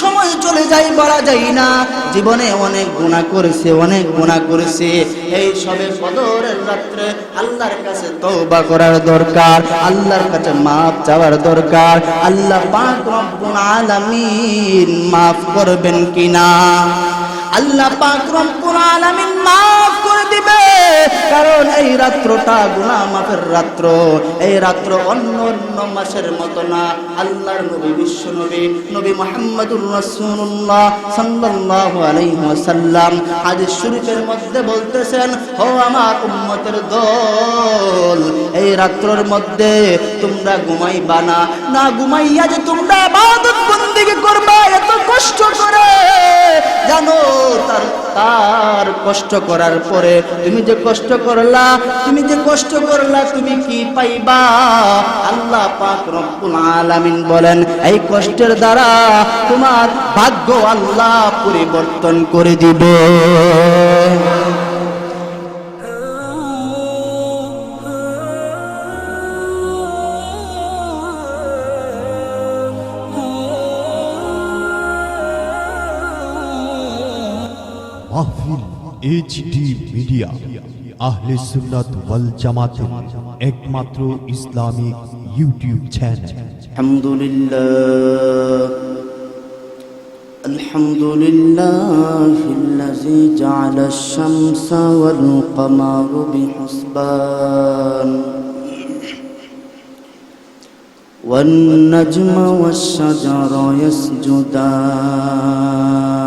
সময় চলে যায় বলা যায় না। জীবনে অনেক গুণা করেছে, অনেক গুণা করেছে। এই সবে সদরের রাত্রে আল্লাহর কাছে তওবা করার দরকার, আল্লাহর কাছে মাফ চাওয়ার দরকার। আল্লাহ পাক রব্বুল আলামিন মাফ করবেন কিনা? আল্লাহ পাক রব্বুল আলামিন মাফ করে দিবে। কারণ এই রাত্রটা গুনাহ মাফের রাত্র। এই রাত্র অন্য অন্য মাসের মতো না। আল্লাহর নবী, বিশ্ব নবী নবী মুহাম্মদুর রাসূলুল্লাহ সাল্লাল্লাহু আলাইহি ওয়াসাল্লাম হাদিস শরীফের মধ্যে বলতেছেন, ও আমার উম্মতের দল, এই রাত্রর মধ্যে তোমরা ঘুমাইবা না। না ঘুমাইয়া যে তোমরা ইবাদত বন্দেগী করবা, এত কষ্ট করে। জানো তার তার কষ্ট করার পরে তুমি যে কষ্ট করলা, তুমি যে কষ্ট করলা, তুমি কি পাইবা? আল্লাহ পাক রব্বুল আলামিন বলেন, এই কষ্টের দ্বারা তোমার ভাগ্য আল্লাহ পরিবর্তন করে দিবে। এইচডি মিডিয়া আহলে সুন্নাত ওয়াল জামাতের একমাত্র ইসলামিক ইউটিউব চ্যানেল الحمد لله الحمد لله الذي جعل الشمس والقمر بحسبان والنجم والشجر يسجدان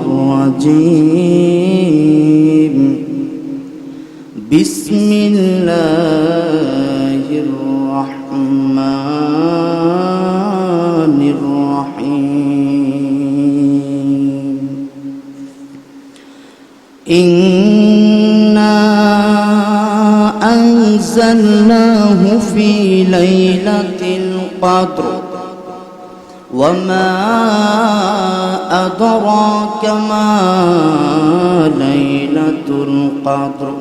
الرجيم. بسم الله الرحمن الرحيم. إنا أنزلناه في ليلة القدر. وما أدراك ما ليلة القدر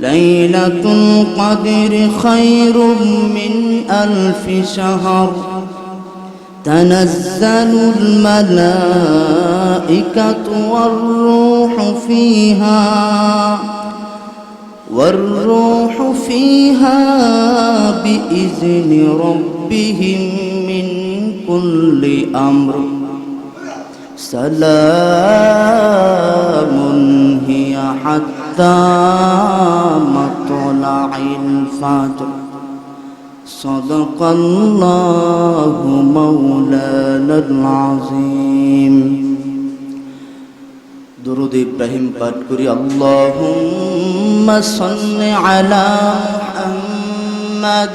ليلة القدر خير من ألف شهر تنزل الملائكة والروح فيها والروح فيها بإذن ربهم من كل أمر سلام هي حتى مطلع الفجر صدق الله مولانا العظيم درود إبراهيم باتكري اللهم صل على محمد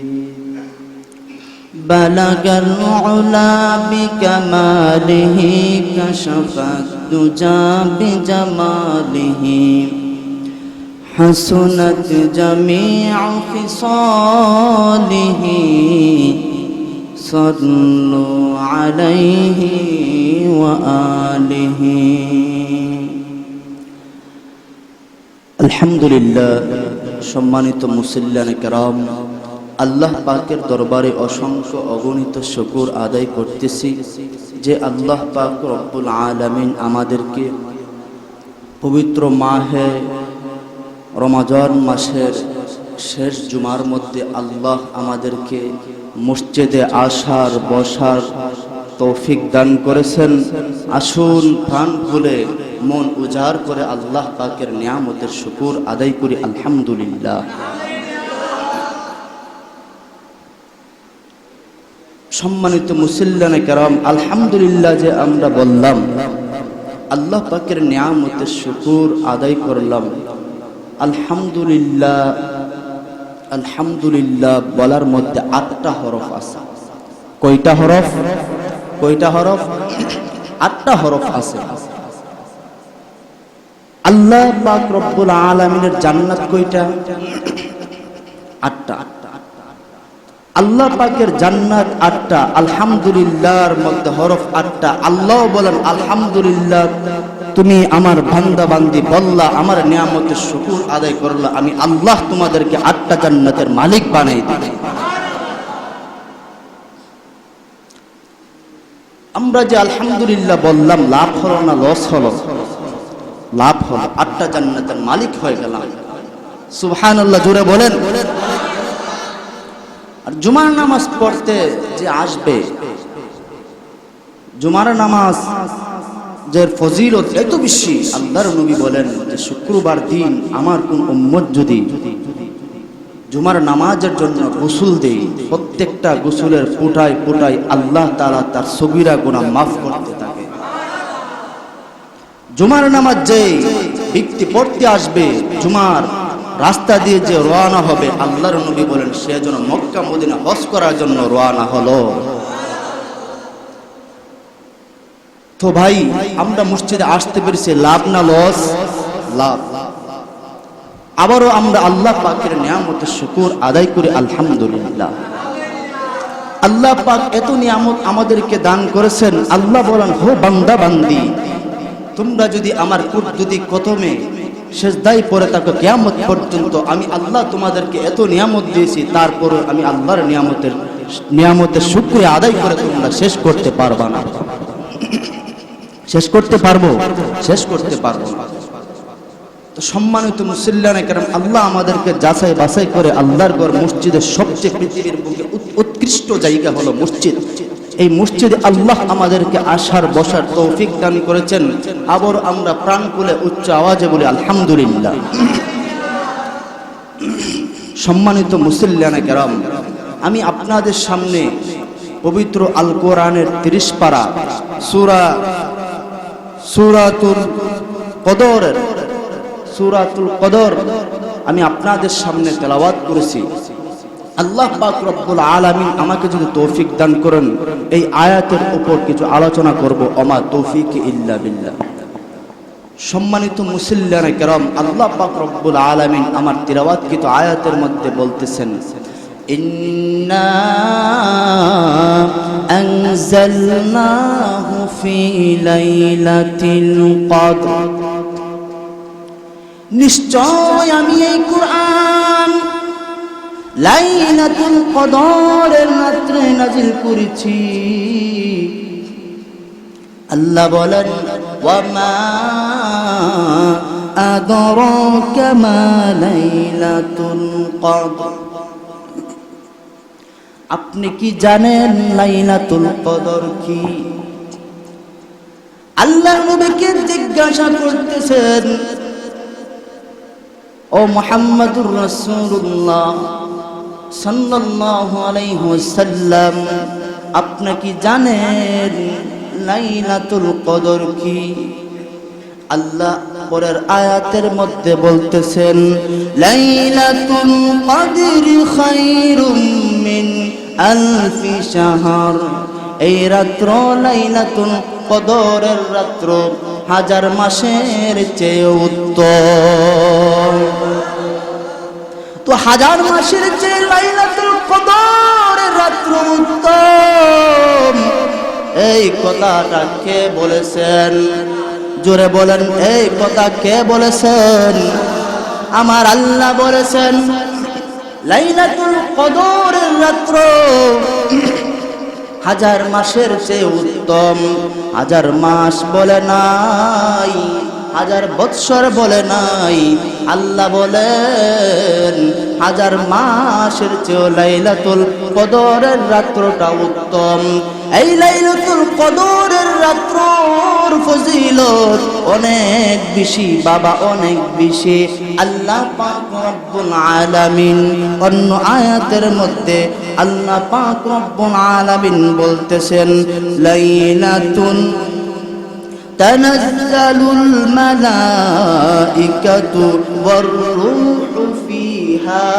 بلغ العلا بكماله كشف الدجى بجماله حسنت جميع خصاله صلوا عليه وآله আলহামদুলিল্লাহ সম্মানিত মুসল্লান কেরাম আল্লাহ পাকের দরবারে অসংখ্য অগণিত শকুর আদায় করতেছি যে আল্লাহ পাক রব্বুল আলামিন আমাদেরকে পবিত্র মাহে রমাজান মাসের শেষ জুমার মধ্যে আল্লাহ আমাদেরকে মসজিদে আসার, বসার তৌফিক দান করেছেন। আসুন প্রাণ খুলে মন উজাড় করে আল্লাহ পাকের নিয়ামতের শুকুর আদায় করি। আলহামদুলিল্লাহ। সম্মানিত মুসল্লানে কেরাম, আলহামদুলিল্লাহ যে আমরা বললাম, আল্লাহ পাকের নিয়ামতের শুকুর আদায় করলাম। আলহামদুলিল্লাহ আলহামদুলিল্লাহ বলার মধ্যে আটটা হরফ আছে। কয়টা হরফ? কয়টা হরফ? আটটা হরফ আছে। আল্লাহ পাক রব্বুল আলামিনের জান্নাত কয়টা? আটটা। আল্লাহ পাকের জান্নাত আটটা, আলহামদুলিল্লাহর মধ্যে হরফ আটটা। আল্লাহ বলেন, আলহামদুলিল্লাহ, তুমি আমার বান্দা বান্দি বললা, আমার নিয়ামতের শুকুর আদায় করলা, আমি আল্লাহ তোমাদেরকে আটটা জান্নাতের মালিক বানাই দিই আমরা যে আলহামদুলিল্লাহ বললাম, লাভ হলো না লস হলো? লাভ হলো, আটটা জান্নাতের মালিক হয়ে গেলাম। সুবহানাল্লাহ জুড়ে বলেন। আর জুমার নামাজ পড়তে যে আসবে, জুমার নামাজ যে ফজিলত এত বেশি, আল্লাহর নবী বলেন যে শুক্রবার দিন আমার কোন উম্মত যদি জুমার নামাজের জন্য গোসল দেই প্রত্যেকটা গোসলের পোটায় পোটায় আল্লাহ তাআলা তার সগিরা গুনাহ মাফ করতে থাকে। জুমার নামাজ যে ব্যক্তি পড়তে আসবে, জুমার রাস্তা দিয়ে যে রওনা হবে, আল্লাহর নবী বলেন, সে যেন মক্কা, মদিনা হজ করার জন্য রওনা হলো। তো ভাই, আমরা মসজিদে আসতে পেরেছি, লাভ না লস? লাভ। আবারও আমরা আল্লাহ পাকের নিয়ামতের শুকুর আদায় করি, আলহামদুলিল্লাহ। আল্লাহ পাক এত নিয়ামত আমাদেরকে দান করেছেন, আল্লাহ বলেন হো বান্দা বান্দি, তোমরা যদি আমার কুদ্দুদি কতমে শেষদাই পরে থাকো কিয়ামত পর্যন্ত আমি আল্লাহ তোমাদেরকে এত নিয়ামত দিয়েছি, তারপরও আমি আল্লাহর নিয়ামতের নিয়ামতের শুক্রিয়া আদায় করে তোমরা শেষ করতে পারবা না। শেষ করতে পারব? শেষ করতে পারব তো সম্মানিত মুসল্লানে কারণ আল্লাহ আমাদেরকে যাচাই বাছাই করে আল্লাহর ঘর মসজিদের সবচেয়ে পৃথিবীর বুকে উৎ- উৎকৃষ্ট জায়গা হলো মসজিদ। এই মসজিদে আল্লাহ আমাদেরকে আসার, বসার তৌফিক দান করেছেন। আবার আমরা প্রাণ খুলে উচ্চ আওয়াজে বলি, আলহামদুলিল্লাহ। সম্মানিত মুসল্লানে কেরাম, আমি আপনাদের সামনে পবিত্র আল কোরআনের তিরিশ পারা সুরা, সুরাতুল কদরের সুরাতুল কদর আমি আপনাদের সামনে তেলাওয়াত করেছি। আল্লাহ পাক রব্বুল আলামিন আমাকে যদি তৌফিক দান করেন, এই আয়াতের উপর কিছু আলোচনা করব অমা তৌফিক ইল্লা বিল্লাহ। সম্মানিত মুসল্লানে কেরম, আল্লাহ পাক রব্বুল আলামিন আমার কিছু আয়াতের মধ্যে বলতেছেন, ইন্না নিশ্চয় আমি এই কোরআন লাইলাতুল কদরের রাত্রে নাজিল করেছি। আল্লাহ বলেন, ওয়ামা আদরাকা মা লাইলাতুল কদর। আপনি কি জানেন লাইলাতুল কদর কি? আল্লাহ নবীকে জিজ্ঞাসা করতেছেন, ও মোহাম্মদুর রাসূলুল্লাহ সাল্লাল্লাহু আলাইহি ওয়াসাল্লাম, আপনি কি জানেন লাইলাতুল কদর কি? আল্লাহ পরের আয়াতের মধ্যে বলতেছেন, লাইলাতুল কদর খায়রুম মিন আলফি শাহর। এই রাত্র লাইলাতুল কদরের রাত্র হাজার মাসের চেয়ে উত্তম। তো হাজার মাসের চেয়ে লাইলাতুল কদরের রাত্র উত্তম, এই কথাটা কে বলেছেন? জোরে বলেন, এই কথা কে বলেছেন? আমার আল্লাহ বলেছেন, লাইলাতুল কদরের রাত্র হাজার মাসের চেয়ে উত্তম। হাজার মাস বলে নাই। হাজার বৎসর বলে নাই। আল্লাহ বলেন, হাজার মাসের চেয়ে লাইলাতুল কদরের রাত্রটা উত্তম। এই লাইলাতুল কদরের রাত্র ফজিলত অনেক বেশি, বাবা অনেক বেশি। আল্লাহ পাক রব্বুল আলামিন অন্য আয়াতের মধ্যে আল্লাহ পাক রব্বুল আলামিন বলতেছেন, লাইলাতুন تنزل الملائكة والروح فيها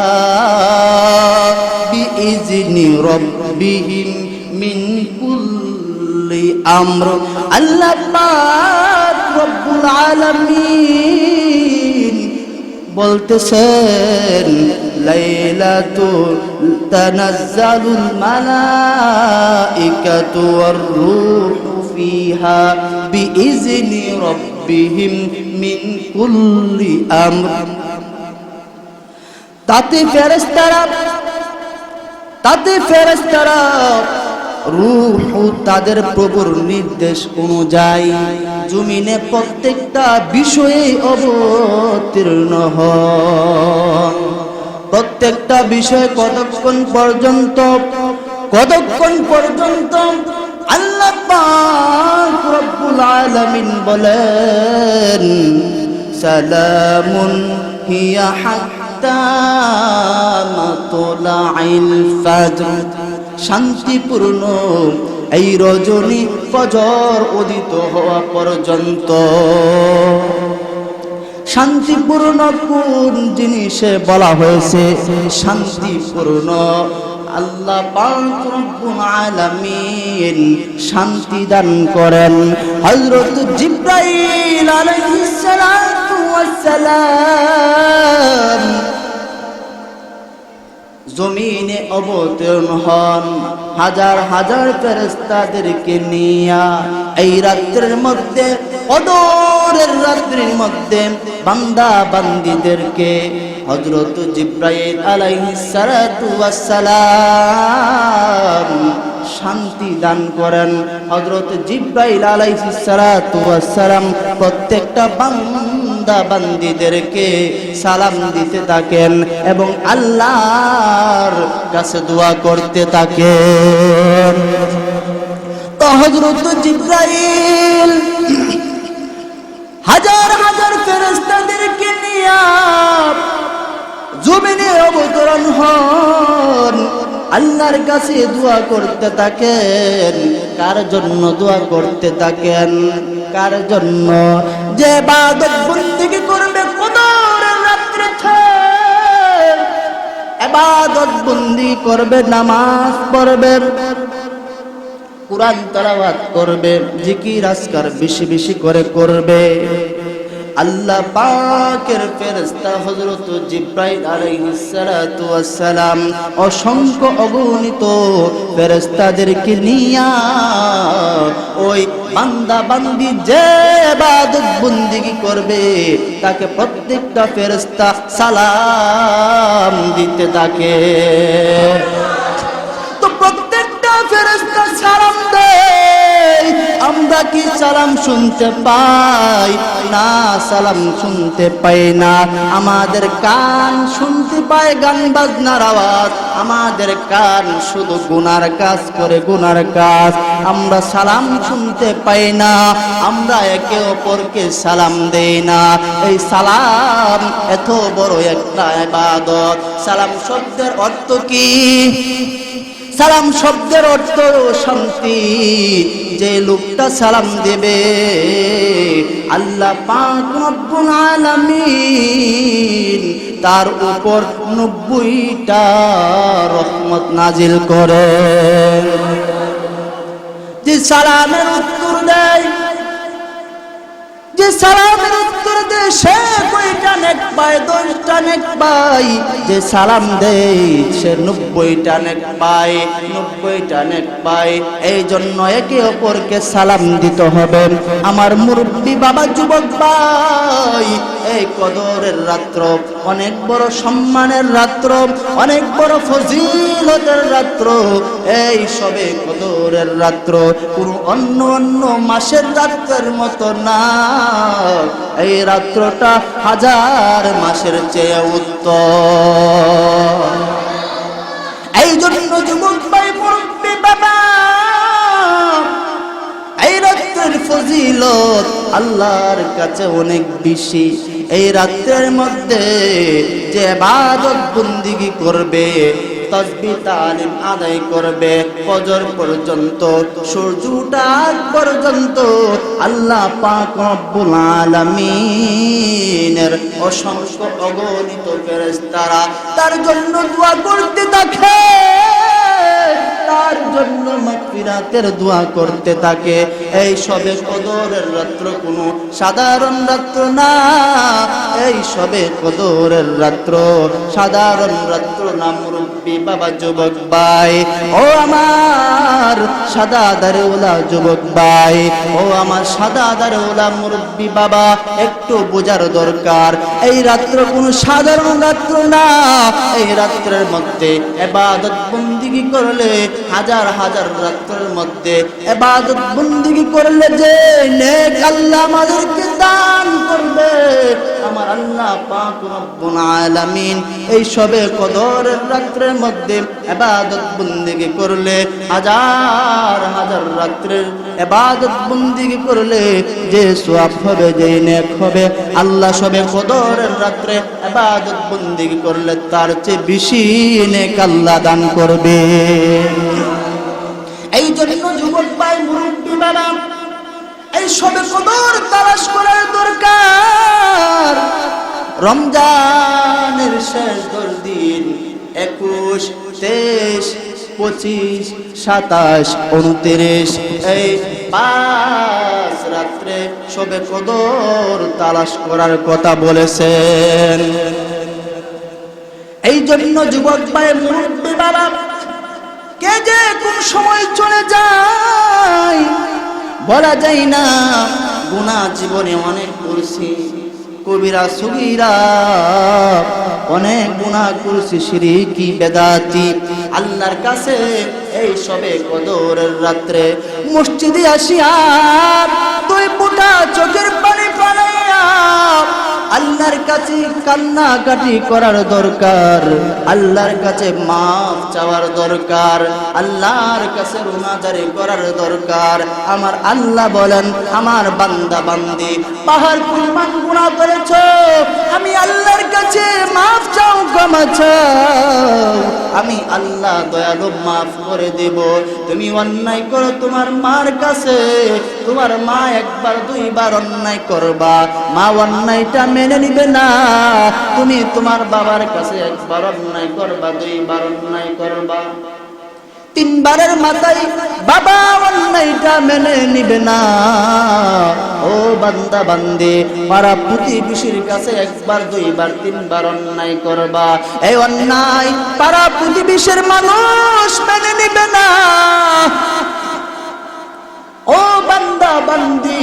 بإذن ربهم من كل أمر الله رب العالمين بلتسان ليلة تنزل الملائكة والروح فيها বিইজনি রাব্বিহিম মিন কুল্লি আমর। তাতে ফেরেশতারা তাতে ফেরেশতারা রূহ তাদের প্রভুর নির্দেশ অনুযায়ী জমিনে প্রত্যেকটা বিষয়ে অবতীর্ণ হন। প্রত্যেকটা বিষয় কতক্ষণ পর্যন্ত কতক্ষণ পর্যন্ত আল্লাহ আলামিন বলেন, সালামুন হিয়া শান্তিপূর্ণ এই রজনী ফজর উদিত হওয়া পর্যন্ত। শান্তিপূর্ণ কোন জিনিসে বলা হয়েছে? শান্তিপূর্ণ আল্লাহ শান্তি দান করেন। হযরত জিব্রাইল জমিনে অবতীর্ণ হন। হাজার হাজার ফেরেস্তাদেরকে নিয়া এই রাত্রের মধ্যে, অদরের রাত্রির মধ্যে বান্দা বান্দিদেরকে হজরত জিব্রাইল সালাম শান্তি দান করেন। হজরত জিব্রাইল আলাইহিস সালাতু ওয়াস সালাম প্রত্যেকটা বান্দা বান্দিদেরকে সালাম দিতে থাকেন এবং আল্লাহর কাছে দোয়া করতে থাকেন। তো হজরত জিব্রাইল হাজার হাজার ফেরেস্তাদেরকে নিয়ে জমিনে অবতরণ হন। আল্লাহর কাছে দোয়া করতে থাকেন। কার জন্য দোয়া করতে থাকেন? কার জন্য? যে বাদত বন্দিকে করবে রাত্রে এবাদত বন্দি করবে, নামাজ পড়বে। কোরআন তালাওয়াত করবে, জিকির আজকার বেশি বেশি করে করবে। আল্লাহ পাকের ফেরেশতা হযরত জিব্রাইল আলাইহিস সালাতু ওয়াস সালাম অসংখ্য অগণিত ফেরেশতাদেরকে নিয়া ওই বান্দা বান্দি যে ইবাদত বন্দিগি করবে, তাকে প্রত্যেকটা ফেরেশতা সালাম দিতে থাকে। আমরা কি সালাম শুনতে পাই? না, সালাম শুনতে পাই না। আমাদের কান শুনতে পায় গান বাজনার আওয়াজ। আমাদের কান শুধু গুনার কাজ করে গুনার কাজ। আমরা সালাম শুনতে পাই না। আমরা একে অপরকে সালাম দেই না। এই সালাম এত বড় একটা ইবাদত। সালাম শব্দের অর্থ কি? সালাম শব্দের অর্থ শান্তি। যে লোকটা সালাম দেবে, আল্লাহ পাক রব্বুল আলামিন তার উপর নব্বইটা রহমত নাজিল করে যে সালামের উত্তর দেয় যে সালামের উত্তর দেয় সে কয়টা নেক পায় দশটা নেক পায় যে সালাম দেয়, সে নব্বইটা নেক পায় নব্বইটা নেক পায় এই জন্য একে অপরকে সালাম দিতে হবে। আমার মুরব্বী বাবা যুবক ভাই, এই কদরের রাত্র, অনেক বড় সম্মানের রাত্র, অনেক বড় ফজিলতের রাত্র, এই সবে কদরের রাত্র। কোনো অন্য অন্য মাসের রাত্রের মতো না। এই রাত্রটা হাজার মাসের চেয়ে উত্তম। এই জন্য যুবক ভাই বাবা, এই রাত্রের ফজিলত আল্লাহর কাছে অনেক বেশি। এই রাত্রের মধ্যে যে বাদত বন্দিগি করবে তসবি তালিম আদায় করবে ফজর পর্যন্ত, সূর্য উঠার পর্যন্ত আল্লাহ পাক রব্বুল আলামিনের অসংখ্য অগণিত ফেরেশতারা তার জন্য দোয়া করতে থাকে। তার জন্য মাগফিরাতের দোয়া করতে থাকে। এই সবে কদরের রাত্র কোনো সাধারণ রাত্র না। এই সবে কদরের রাত্র সাধারণ রাত্র না, মুরব্বী বাবা, যুবক ভাই। ও আমার সাদা দারেওলা যুবক ভাই। ও আমার সাদা দারেওলা মুরব্বী বাবা, একটু বোঝার দরকার। এই রাত্র কোনো সাধারণ রাত্র না। এই রাত্রের মধ্যে এবাদত বন্দিগি করলে হাজার হাজার রাত্রের মধ্যে এবাদত বন্দিগি করলে যে নেক আল্লাহ আমাদেরকে দান করবে। আমার আল্লাহ পাক রব্বুল আলামিন এই সবে কদরের রাত্রের মধ্যে এবাদত বন্দিগি করলে হাজার হাজার রাত্রের এবাদত বন্দিগি করলে যে সোয়াব হবে, যে নেক হবে, আল্লাহ সবে কদরের রাত্রে এবাদত বন্দিগি করলে তার চেয়ে বেশি নেক আল্লাহ দান করবে। এই জন্য যুবক ভাই, মুরব্বী বাবা, এই সবে কদর তালাশ করার দরকার। রমজানের শেষ দশ দিন, একুশ, তেইশ, পঁচিশ, সাতাশ, উনত্রিশ, এই পাঁচ রাত্রে সবে কদর তালাশ করার কথা বলেছেন। এই জন্য যুবক ভাই, মুরব্বী বাবা কে যে কোন সময় চলে যায়, বলা যায় না। গুণা জীবনে অনেক করছি, কবিরা সুবিরা অনেক গুণা করছি, সিরিকি, বেদাতি। আল্লাহর কাছে এই সবে কদরের রাত্রে মসজিদে আসিয়া তুই পুটা চোখের পানি পালাইয়া আল্লাহর কাছে কান্নাকাটি করার দরকার, আল্লাহর কাছে মাফ চাওয়ার দরকার, আল্লাহর কাছে রুনাজারি করার দরকার। আমার আল্লাহ বলেন, আমার বান্দা, বান্দি পাহাড় পরিমাণ গুণা করেছ, আমি আল্লাহর কাছে মাফ চাও চাও। আমি আল্লাহ দয়ালু মাফ করে দেব। তুমি অন্যায় করো তোমার মার কাছে, তোমার মা একবার, দুইবার অন্যায় করবা। মা অন্যায়টা মেনে নিবে না। তুমি তোমার বাবার কাছে একবার অন্যায় করবা, দুইবার অন্যায় করবা। তিনবারের মাথায় বাবা অন্যায়টা মেনে নিবে না। ও বান্দা, বান্দে, পাড়া প্রতিবেশীর কাছে একবার, দুইবার, তিনবার অন্যায় করবা। এই অন্যায় পাড়া প্রতিবেশীর মানুষ মেনে নিবে না। ও বান্দা, বান্দি,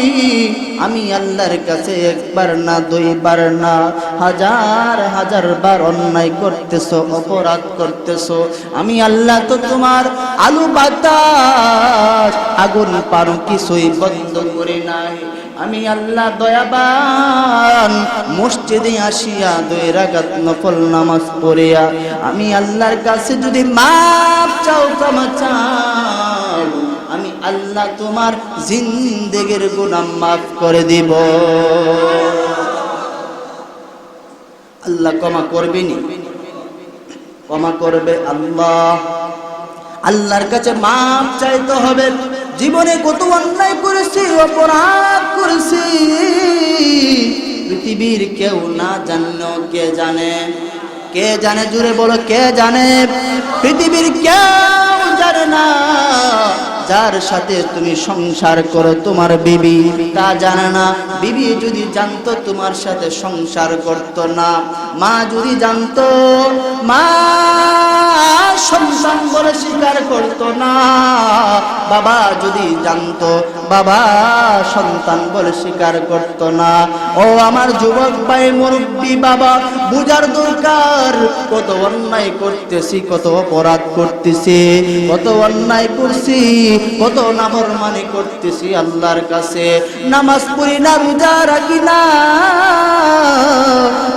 আমি আল্লাহর কাছে একবার না, দুইবার না। হাজার হাজার বার অন্যায় করতেছো, অপরাধ করতেছো। আমি আল্লাহ তো তোমার আলু বাতাস আগুন পারো, কিছুই বন্ধ করে নাই। আমি আল্লাহ দয়াবান, মসজিদে আসিয়া দুই রাগাত নফল নামাজ পড়িয়া, আমি আল্লাহর কাছে যদি মাপ চাও, ক্ষমা আমি আল্লাহ তোমার জিন্দেগের গুনাহ মাফ করে দিব। আল্লাহ ক্ষমা করবেনি ক্ষমা করবে আল্লাহ। আল্লাহর কাছে মাপ চাইতে হবে। জীবনে কত অন্যায় করেছি, অপরাধ করেছি। পৃথিবীর কেউ না জানলেও কে জানে? কে জানে? জুড়ে বলো, কে জানে? পৃথিবীর কেউ জানে না। যার সাথে তুমি সংসার করো, তোমার বিবি তা জানে না। বিবি যদি জানতো, তোমার সাথে সংসার করতো না। মা যদি জানতো, মা সন্তান বলে স্বীকার করতো না। বাবা যদি জানতো বাবা সন্তান বলে স্বীকার করতো না। ও আমার যুবক ভাই, মুরব্বী বাবা, বুঝার দরকার। কত অন্যায় করতেছি, কত অপরাধ করতেছি, কত অন্যায় করছি, কত নাফরমানি করতেছি আল্লাহর কাছে। নামাজ পড়ি না, রোজা রাখি না।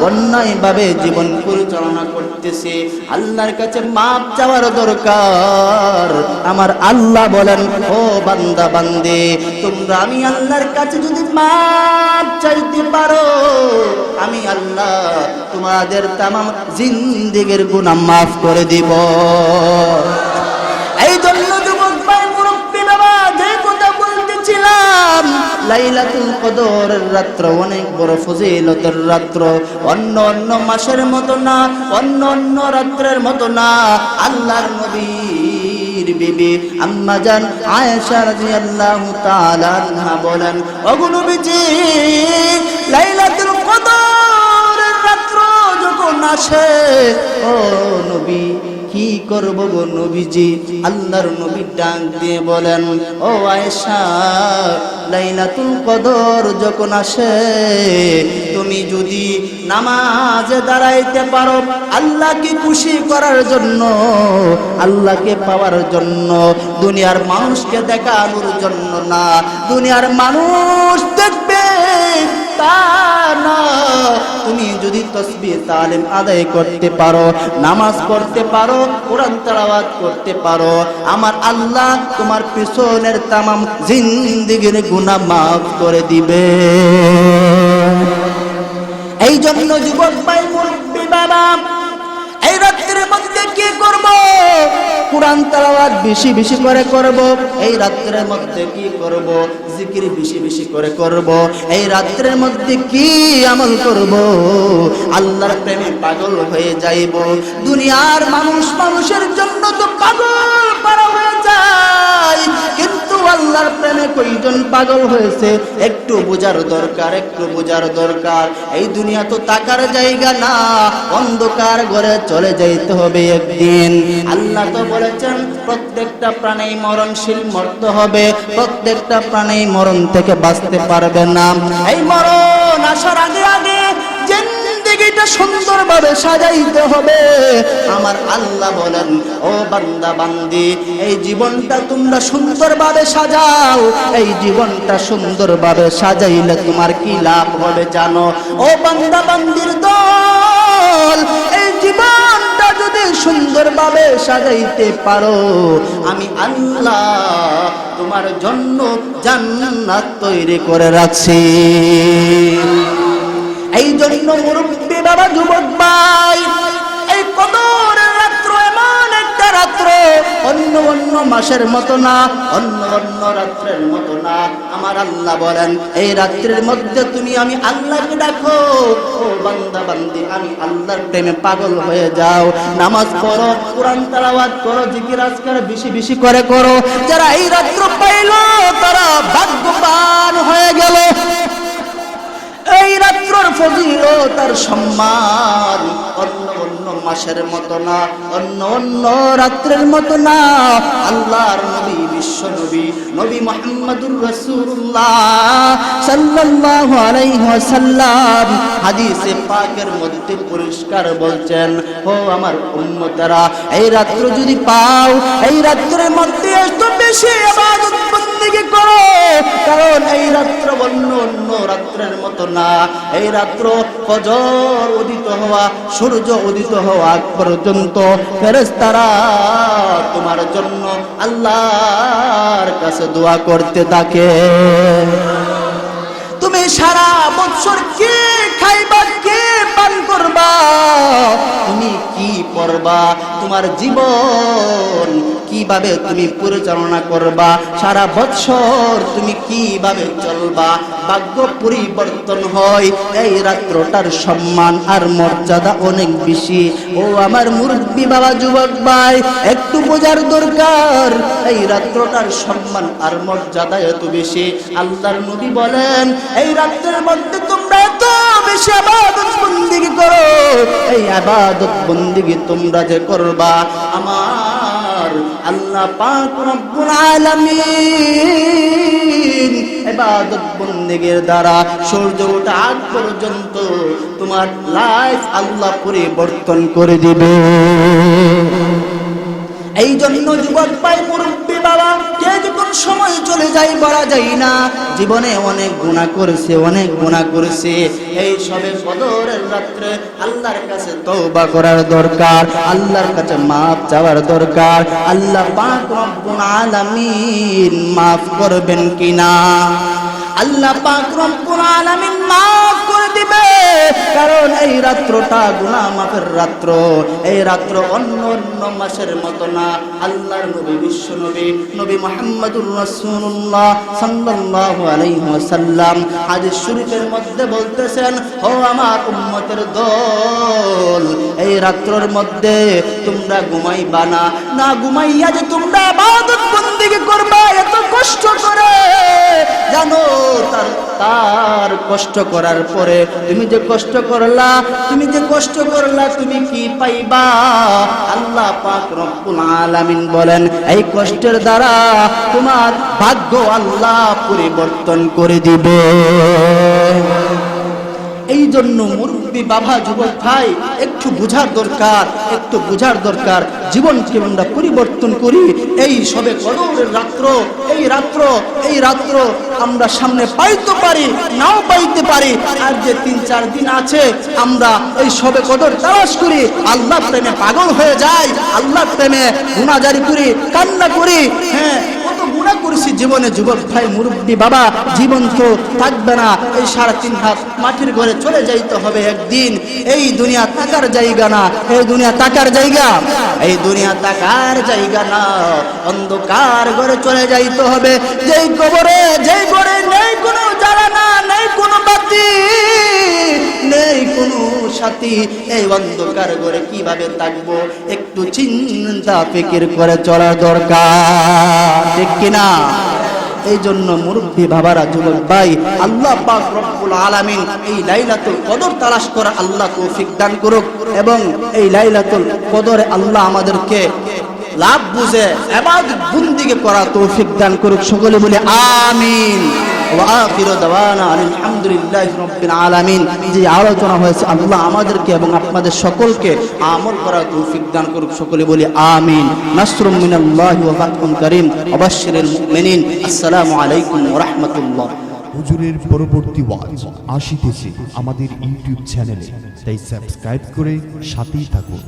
অন্যায় ভাবে জীবন পরিচালনা করতেছি। আল্লাহর কাছে মাপ চাওয়ার দরকার। আমার আল্লাহ বলেন, ও বান্দা, বান্দে তোমরা আমি আল্লাহর কাছে যদি মাপ চাইতে পারো, আমি আল্লাহ তোমাদের তামাম জিন্দিগির গুনাহ মাফ করে দিব। এই জন্য যুবক ভাই, মুরব্বী বাবা যে কথা বলতেছিলাম, লাইলাতুল কদরের রাত্র, অনেক বড় ফজিলতের রাত্র। অন্য অন্য মাসের মতো না, অন্য অন্য রাত্রের মতো না, আল্লাহর নবীর বিবি আম্মা জান আয়েশা রাদিয়াল্লাহু তাআলা আনহা বলেন, ওগো বিজি লাইলাতুল কদরের রাত্র যখন আসে, ও নবী কি করব গো নবীজি? আল্লাহর নবী ডাক দিয়ে বলেন, ও আয়েশা, লাইলাতুল কদর যখন আসে, তুমি যদি নামাজে দাঁড়াইতে পারো, আল্লাহকে খুশি করার জন্য, আল্লাহকে পাওয়ার জন্য, দুনিয়ার মানুষকে দেখানোর জন্য না, দুনিয়ার মানুষ দেখবে তুমি যদি তসবিহ তালিম আদায় করতে পারো, নামাজ পড়তে পারো, কোরআন তেলাওয়াত করতে পারো, আমার আল্লাহ তোমার পিছনের তামাম জিন্দিগির গুনাহ মাফ করে দিবে। এই জন্য যুবক ভাই, মুরব্বী বাবা, এই রাত্রের মধ্যে কি করব? কোরআন তেলাওয়াত বেশি বেশি করে করব। এই রাত্রের মধ্যে কি করব? জিকির বেশি বেশি করে করব। এই রাত্রের মধ্যে কি আমল করব? আল্লাহর প্রেমে পাগল হয়ে যাইব। দুনিয়ার মানুষ মানুষের জন্য তো পাগল পারা হয়ে যায়। কিন্তু আল্লাহর প্রেমে কয়জন পাগল হয়েছে? একটু বোঝার দরকার, একটু বোঝার দরকার। এই দুনিয়া তো টাকার জায়গা না, অন্ধকার ঘরে চলে যাইতে হবে একদিন। আল্লাহ তো বলেছেন, প্রত্যেকটা প্রাণী মরণশীল মরতে হবে, প্রত্যেকটা প্রাণী মরণ থেকে বাঁচতে পারবে না। এই মরণ আসার আগে আগে জিন্দেগিটা সুন্দরভাবে সাজাইতে হবে। আমার আল্লাহ বলেন, ও এই জীবনটা তোমরা সুন্দরভাবে সাজাও। এই জীবনটা সুন্দরভাবে সাজাইলে তোমার কি লাভ হবে জানো? ও বান্দা, বান্দির দল, এই জীবনটা যদি সুন্দরভাবে সাজাইতে পারো, আমি আল্লাহ তোমার জন্য জান্নাত তৈরি করে রাখছি। এই জন্য মুরব্বী বাবা, যুবক ভাই, এই কদরের রাত্র। অন্য অন্য মাসের মতো না, অন্য অন্য রাত্রের মতো না। আমার আল্লাহ বলেন, এই রাত্রের মধ্যে তুমি আমি আল্লাহকে দেখো ও বান্দা, বান্দি, আমি আল্লাহর প্রেমে পাগল হয়ে যাও। নামাজ পড়ো, কোরআন তালাওয়াত করো, জিকির, আজকার বেশি বেশি করে করো। যারা এই রাত্র পাইলো, তারা ভাগ্যবান হয়ে গেল। এই রাত্রর ফজিল তার সম্মান অন্য মাসের মতো না অন্য অন্য রাত্রের মতো না। আল্লাহর নবী বিশ্ব নবী নবী মোহাম্মদুর রাসূলুল্লাহ সাল্লাল্লাহু আলাইহি ওয়াসাল্লাম। হাদিসে পাকের মধ্যে পরিষ্কার বলছেন, ও আমার উম্মতেরা, এই রাত্র যদি পাও, এই রাত্রের মধ্যে এত বেশি ইবাদত বন্দেগী করো। কারণ এই রাত্র অন্য অন্য রাত্রের মতো না। এই রাত্র ফজর উদিত হওয়া, সূর্য উদিত হওয়া পর্যন্ত ফেরেশতারা তোমার জন্য আল্লাহর কাছে দোয়া করতে থাকে। তুমি সারা বছর কে খাইবা, কে পান করবা? তুমি কি করবা তোমার জীবন কীভাবে তুমি পরিচালনা করবা? সারা বছর তুমি কীভাবে চলবা? ভাগ্য পরিবর্তন হয়, এই রাত্রটার সম্মান আর মর্যাদা অনেক বেশি। ও আমার মুরব্বী বাবা, যুবক ভাই, একটু বোঝার দরকার, এই রাত্রটার সম্মান আর মর্যাদা এত বেশি। আল্লাহর নবী বলেন, এই রাত্রের মধ্যে তোমরা এত বেশি আবাদত বন্দিগি করো। এই আবাদত বন্দিগি তোমরা যে করবা। আমার আল্লাহ পাক রব্বুল আলামিন ইবাদত বন্দেগের দ্বারা সূর্য ওঠা আগ পর্যন্ত তোমার লাইফ আল্লাহ পরিবর্তন করে দিবে। এই জন্য যুবক পাই মুরব্বী চলে যাই বলা যায় না। জীবনে অনেক গুণা করেছে, অনেক গুণা করেছে। এই সবে সদরের রাত্রে আল্লাহর কাছে তওবা করার দরকার, আল্লাহর কাছে মাফ চাওয়ার দরকার। আল্লাহ পাক রব্বুল আলামিন মাফ করবেন কিনা? আল্লাহ পাক রব্বুল আলামিন মাফ দিবে। কারণ এই রাত্রটা গুনাহ মাফের রাত্র। এই রাত্র অন্য অন্য মাসের মতো না। আল্লাহর নবী, বিশ্ব নবী নবী মুহাম্মদুর রাসূলুল্লাহ সাল্লাল্লাহু আলাইহি ওয়াসাল্লাম হাদিস শরীফের মধ্যে বলতেছেন, ও আমার উম্মতের দল, এই রাত্রের মধ্যে তোমরা ঘুমাইবা না। না ঘুমাইয়া যে তোমরা ইবাদত বন্দেগী করবা, এত কষ্ট করে। জানো তার তার কষ্ট করার পরে তুমি যে কষ্ট করলা, তুমি যে কষ্ট করলা, তুমি কি পাইবা? আল্লাহ পাক রব্বুল আলামিন বলেন, এই কষ্টের দ্বারা তোমার ভাগ্য আল্লাহ পরিবর্তন করে দিবে। এই জন্য মুরব্বী বাবা, যুবক ভাই, একটু বুঝার দরকার, একটু বুঝার দরকার। জীবনকে আমরা পরিবর্তন করি। এই সবে কদরের রাত্র, এই রাত্র এই রাত্র আমরা সামনে পাইতে পারি, নাও পাইতে পারি। আর যে তিন চার দিন আছে, আমরা এই সবে কদর তালাশ করি আল্লাহ প্রেমে পাগল হয়ে যাই আল্লাহ প্রেমে গুণাজারি করি, কান্না করি। হ্যাঁ গুণা করেছি জীবনে যুবক ভাই মুরব্বী বাবা, জীবন তো থাকবে না। এই সাড়ে তিন হাত মাটির ঘরে চলে যাইতে হবে একদিন। এই দুনিয়া তাকার জায়গা না, এই দুনিয়া তাকার জায়গা। এই দুনিয়া তাকার জায়গা না, অন্ধকার ঘরে চলে যাইতে হবে। যেই কবরে, যেই ঘরে সাথী, এই অন্ধকার ঘরে কীভাবে থাকব? একটু চিন্তা ফিকির করে চলার দরকার। ঠিক কিনা? এই জন্য মুরব্বী বাবারা, যুবক ভাই, আল্লাহ পাক রব্বুল আলামিন এই লাইলাতুল কদর তালাশ করা আল্লাহ তৌফিক দান করুক এবং এই লাইলাতুল কদরে আল্লাহ আমাদেরকে লাভ বুঝে এবাদ বুন্দিকে করা তৌফিক দান করুক। সকলে বলে, আমিন। যে আলোচনা হয়েছে, আল্লাহ আমাদেরকে এবং আপনাদের সকলকে আমল তৌফিক দান করুক, সকলে বলি আমিন। নাসরুম মিনাল্লাহি আলাইকুম হুজুরের পরবর্তী ওয়াজ আসিতেছে আমাদের ইউটিউব চ্যানেলে। তাই সাবস্ক্রাইব করে সাথেই থাকুন।